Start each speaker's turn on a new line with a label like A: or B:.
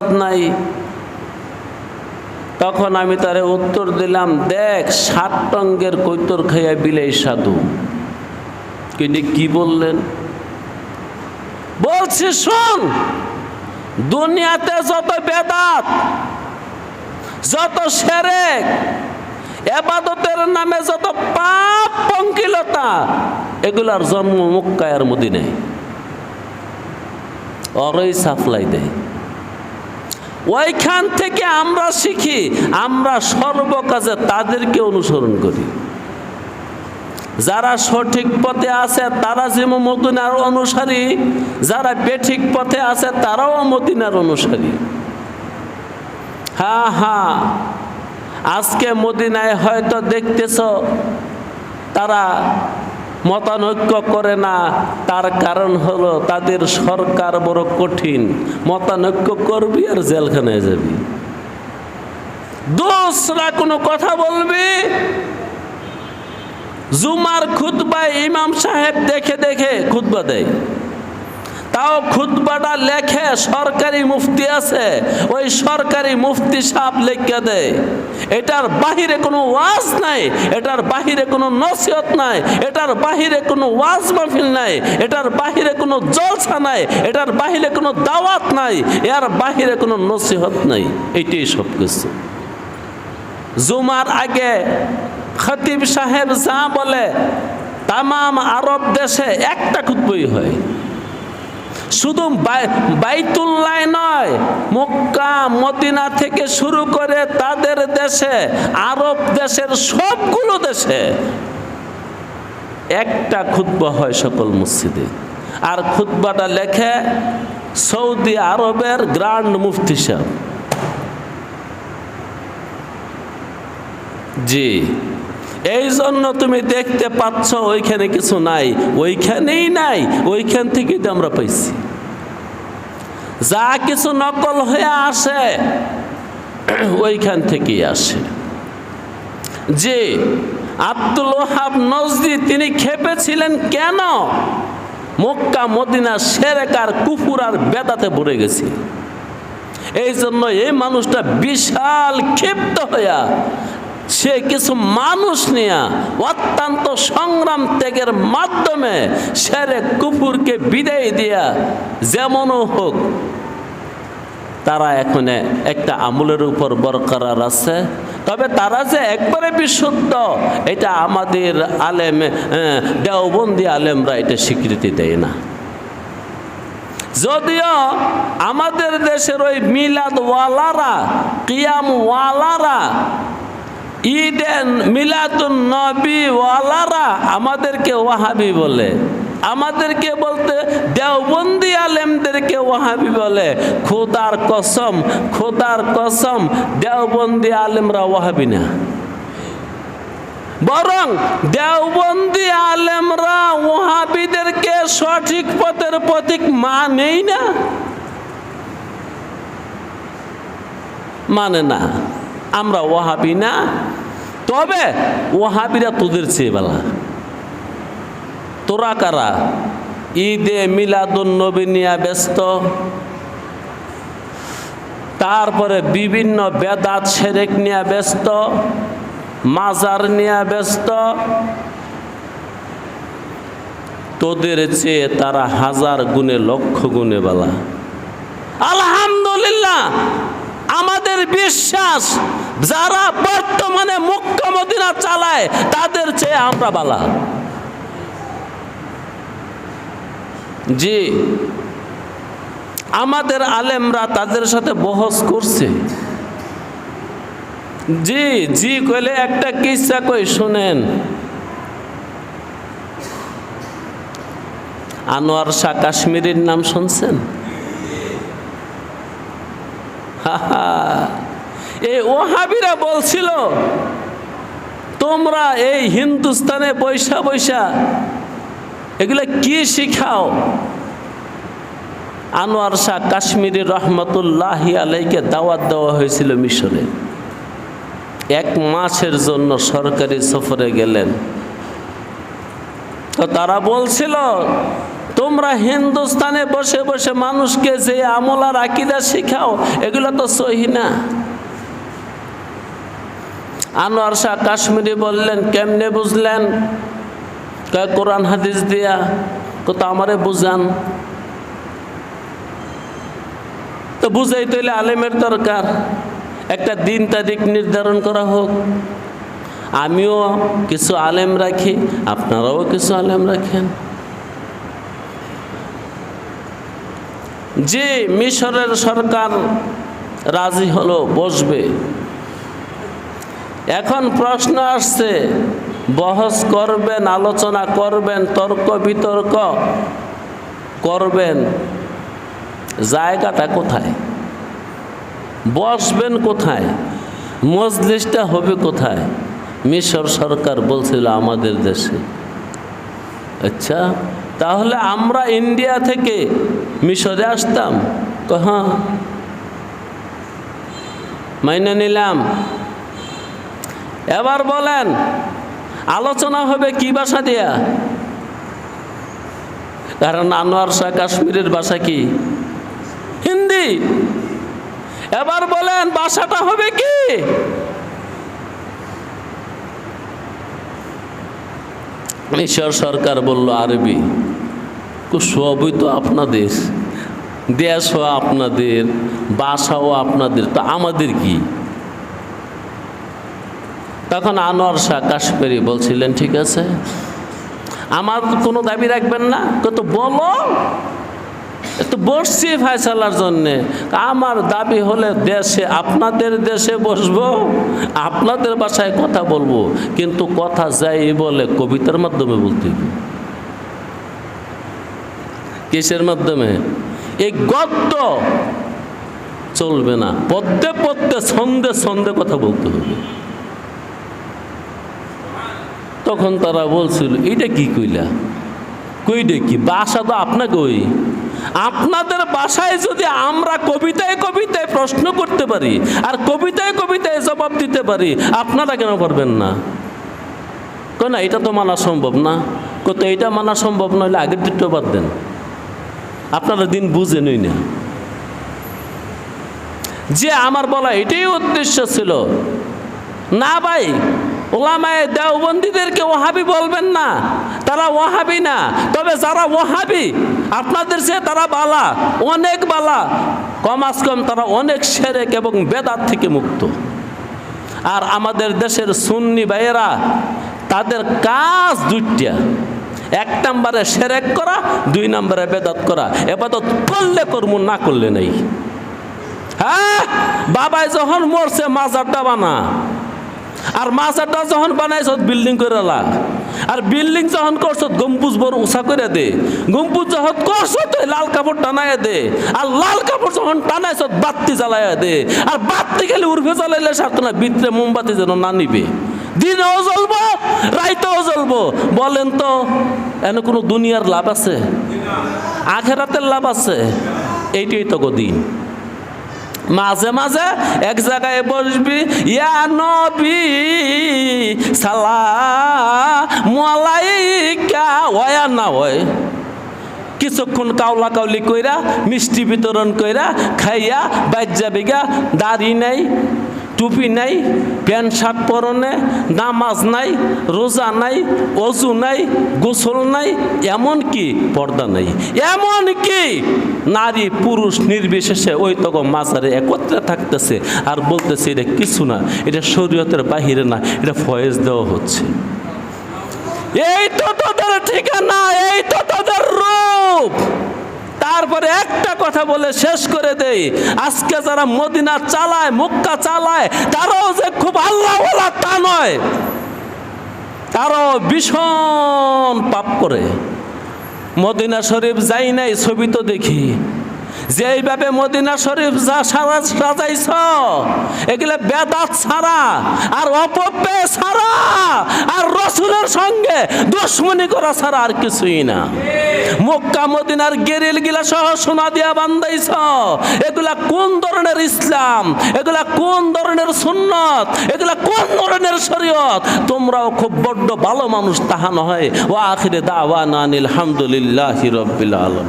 A: নাই। তখন আমি তারে উত্তর দিলাম, দেখ ষাট টঙ্গের কৈতর খাইয়া বিলেই সাধু। তিনি কি বললেন? বলছি, শোন, দুনিয়াতে যত বেদাত, যত সেরেক, এবাদতের নামে যত পাপ পঙ্কিলতা, এগুলার জন্ম মুক্কায়ার মদিনায়। অরই সাপ্লাই দেয়। ওইখান থেকে আমরা শিখি, আমরা সর্বকাজে তাদেরকে অনুসরণ করি। যারা সঠিক পথে আছে, তারা যেমন মদিনার অনুসারী, যারা বেঠিক পথে আছে, তারাও মদিনার অনুসারী। হ্যাঁ হ্যাঁ আজকে মদিনায় হয়তো দেখতেছ, তারা মতানৈক্য করে না, তার কারণ হলো তাদের সরকার বড় কঠিন। মতানৈক্য করবি আর জেলখানায় যাবি। দোসরা কোনো কথা বলবি? জুমার খুতবায় ইমাম সাহেব দেখে দেখে খুতবা দেয়। তাও খুতবাটা লেখে সরকারি মুফতি আছে, ওই সরকারি মুফতি সাপ লেখা দেয়। এটার বাহিরে কোনো ওয়াজ নাই, এটার বাহিরে কোনো নসিহত নাই, এটার বাহিরে কোনো ওয়াজ মাহফিল নাই, এটার বাহিরে কোনো জলসা নাই, এটার বাহিরে কোনো দাওয়াত নাই, এর বাহিরে কোনো নসিহত নাই। এইটাই সব কিছু। জুমার আগে খতিব সাহেব যা বলে, তামাম আরব দেশে একটা খুতবই হয়। শুধু বাইতুল্লাহ নয়, মক্কা, মদিনা থেকে শুরু করে তাদের দেশে, আরব দেশের সবগুলো দেশে একটা খুতবা হয় সকল মসজিদে। আর খুতবাটা লেখে সৌদি আরবের গ্র্যান্ড মুফতি সাহেব। জি। এই জন্য তুমি দেখতে পাচ্ছ ওইখানে কিছু নাই। ওইখানেই নাই, ওইখান থেকেই তো আমরা পাইছি। যা কিছু নকল হয়ে আসে, ওইখান থেকেই আসে। যে আব্দুল ওহাব নজদি, তিনি খেপেছিলেন কেন? মক্কা, মদিনা সেরেকার কুকুর আর বেদাতে ভরে গেছি। এই জন্য এই মানুষটা বিশাল ক্ষিপ্ত হইয়া সে কিছু মানুষ নিয়ে অত্যন্ত সংগ্রাম ত্যাগের মাধ্যমে সেরে কুকুরকে বিদায় দিয়া যেমনও হোক, তারা এখন একটা আমলের উপর বরকরার আছে। তবে তারা যে একবারে বিশুদ্ধ, এটা আমাদের আলেম দেওবন্দি আলেমরা এটা স্বীকৃতি দেয় না। যদিও আমাদের দেশের ওই মিলাদ ওয়ালারা ওয়ালারা ঈদেন নবী ওয়ালারা আমাদেরকে ওয়াহাবি বলে। আমাদেরকে বলতে দেওবন্দি আলেমদেরকে ওয়াহাবি বলে। খোদার কসম খোদার কসম, দেওবন্দি আলেমরা ওয়াহাবি না। বরং দেওবন্দি আলেমরা ওহাবিদেরকে সঠিক পথের প্রতীক মানেই না। মানে না। আমরা ওহাবি না, তবে ওহাবিরা তোদের চেয়ে বেলা তোরা কারা? ঈদে মিলাদুন নবী নিয়ে ব্যস্ত। তারপরে বিভিন্ন বেদাত সেরেক নিয়ে ব্যস্ত, মাজার নিয়ে ব্যস্ত। তোদের চেয়ে তারা হাজার গুণে লক্ষ গুণে বেলা। আলহামদুলিল্লাহ আমাদের বিশ্বাস, যারা বর্তমানে মুখ্য মদিনা চালায়, তাদের চেয়ে আমরা বালা। জি, আমাদের আলেমরা তাদের সাথে বহস করছে। জি জি কইলে একটা কিসা কই, শুনেন। আনোয়ার শাহ কাশ্মীরের নাম শুনছেন? এই ওহাবিরা বলছিল, তোমরা এই হিন্দুস্তানে বৈশা বৈশা, এগুলো কি শিখাও? আনোয়ার শাহ কাশ্মীরি রহমতুল্লাহ আলাইকে দাওয়াত দেওয়া হয়েছিল মিশরে। এক মাসের জন্য সরকারি সফরে গেলেন। তো তারা বলছিল তোমরা হিন্দুস্তানে বসে বসে মানুষকে যে আমল আর আকিদা শিখাও, এগুলো তো সহি না। আনোয়ার শাহ কাশ্মীরি বললেন, কেমনে বুঝলেন? কোরআন, হাদিস দিয়া কত আমারে বুঝান। তো বুঝাই তৈলে আলেমের দরকার। একটা দিন তারিখ নির্ধারণ করা হোক। আমিও কিছু আলেম রাখি, আপনারাও কিছু আলেম রাখেন। যে মিশরের সরকার রাজি হলো, বসবে। এখন প্রশ্ন আসছে, বহস করবেন, আলোচনা করবেন, তর্ক বিতর্ক করবেন, জায়গাটা কোথায়? বসবেন কোথায়? মজলিসটা হবে কোথায়? মিশর সরকার বলছিল আমাদের দেশে। আচ্ছা তাহলে আমরা ইন্ডিয়া থেকে মিশরে আসতাম। তো হ্যাঁ। মাইনে নিলাম। এবার বলেন, আলোচনা হবে কি ভাষা দিয়া? কারণ আনোয়ার শাহ কাশ্মীরের ভাষা কি? হিন্দি। এবার বলেন, ভাষাটা হবে কি? মিশর সরকার বলল, আরবি। সবই তো আপনাদের। দেশও আপনাদের, বাসাও আপনাদের, তো আমাদের কি? তখন আনোয়ার শাহ কাশ্মীরি বলছিলেন, ঠিক আছে, আমার কোনো দাবি রাখবেন না? কত বলো তো বসছি ফায়সালার জন্যে। আমার দাবি হলে দেশে, আপনাদের দেশে বসবো, আপনাদের বাসায় কথা বলব, কিন্তু কথা যাই বলে কবিতার মাধ্যমে বলতে। কিসের মাধ্যমে? এই গদ্য চলবে না। পদ্মে পদ্মে ছন্দে ছন্দে কথা বলতে হবে। তখন তারা বলছিল এটা কি কইলা? কইডে কি? বাসা তো আপনাকে ওই আপনাদের বাসায় যদি আমরা কবিতায় কবিতায় প্রশ্ন করতে পারি আর কবিতায় কবিতায় জবাব দিতে পারি, আপনারা কেন পারবেন না? কই না, এটা তো মানা সম্ভব না। কত এটা মানা সম্ভব নইলে আগের দিকটা বাদ দেন। আপনারা দিন বুঝেনই না। যে আমার বলা এটাই উদ্দেশ্য ছিল। না ভাই, ওলামায় দেওবন্দীদেরকে ওহাবি বলবেন না, তারা ওহাবি না। তবে যারা ওহাবি, আপনাদের সে তারা বালা, অনেক বালা। কমাস কম তারা অনেক সেরেক এবং বেদাত থেকে মুক্ত। আর আমাদের দেশের সুন্নি ভাইয়েরা, তাদের কাজ দুইটা। এক নম্বরে সেরেক করা, দুই নম্বরে বেদত করা। এবাদত করলে করব না করলে নেই। হ্যাঁ? বাবাই যখন মরছে, মাজারটা বানা। আর মাজারটা যখন বানাইছ, বিল্ডিং করে আর বিল্ডিং যখন করছ, গম্বুজ বড় উষা করে দে। গম্বুজ যখন করছ তুই লাল কাপড় টানায় দে। আর লাল কাপড় যখন টানাইছ বাত্তি জ্বালায় দে। আর বাত্তি খেলে উর্ফে জ্বালাইলে সারত না, ভিতরে মোমবাতি যেন না নিবে। দিনেও জ্বলবো, রাইতেও জ্বলবো। বলেন তো, এন কোনো দুনিয়ার লাভ আছে? আখেরাতের লাভ আছে? এইটাই তো দিন মাঝে মাঝে এক জায়গায় বসবি, ইয়া নবী সালামালাইকা ওয়া না হয়। কিছুক্ষণ কাউলা কাউলি কইরা, মিষ্টি বিতরণ কইরা, খাইয়া বাইর যাবি গা দাড়ি নাই। টুপি নাই, প্যান্ট, শার্ট পরনে নামাজ নাই, রোজা নাই, অজু নাই, গোসল নাই, এমন কি পর্দা নাই? এমন কি? নারী, পুরুষ নির্বিশেষে ওই তখন মাজারে একত্রে থাকতেছে আর বলতেছে, এটা কিছু না, এটা শরীয়তের বাহিরে না, এটা ফয়েজ দেওয়া হচ্ছে। এই তো তোদের ঠিকানা, এই তো তোদের রূপ। তারপরে একটা কথা বলে শেষ করে দেই। আজকে যারা মদিনা চালায়, মুক্কা চালায়, তারাও যে খুব আল্লাহ তা নয়। তারাও ভীষণ পাপ করে। মদিনা শরীফ যাই নাই, ছবি তো দেখি। যে এইভাবে মদিনা শরীফ যা সারা সাজাইছ, এগুলো বেদাত ছাড়া আর অপব্যয় ছাড়া আর রসুলের সঙ্গে দুশ্মনী করা ছাড়া আর কিছুই না। মক্কা, মদিনার গেরিল গিলা সহ সোনা দিয়া বান্ধাইছ, এগুলা কোন ধরনের ইসলাম? এগুলা কোন ধরনের সুন্নত? এগুলা কোন ধরনের শরীয়ত? তোমরাও খুব বড্ড ভালো মানুষ, তাহা নয় ও আখিরে দাওয়ান আলহামদুলিল্লাহ রব্বিল আলম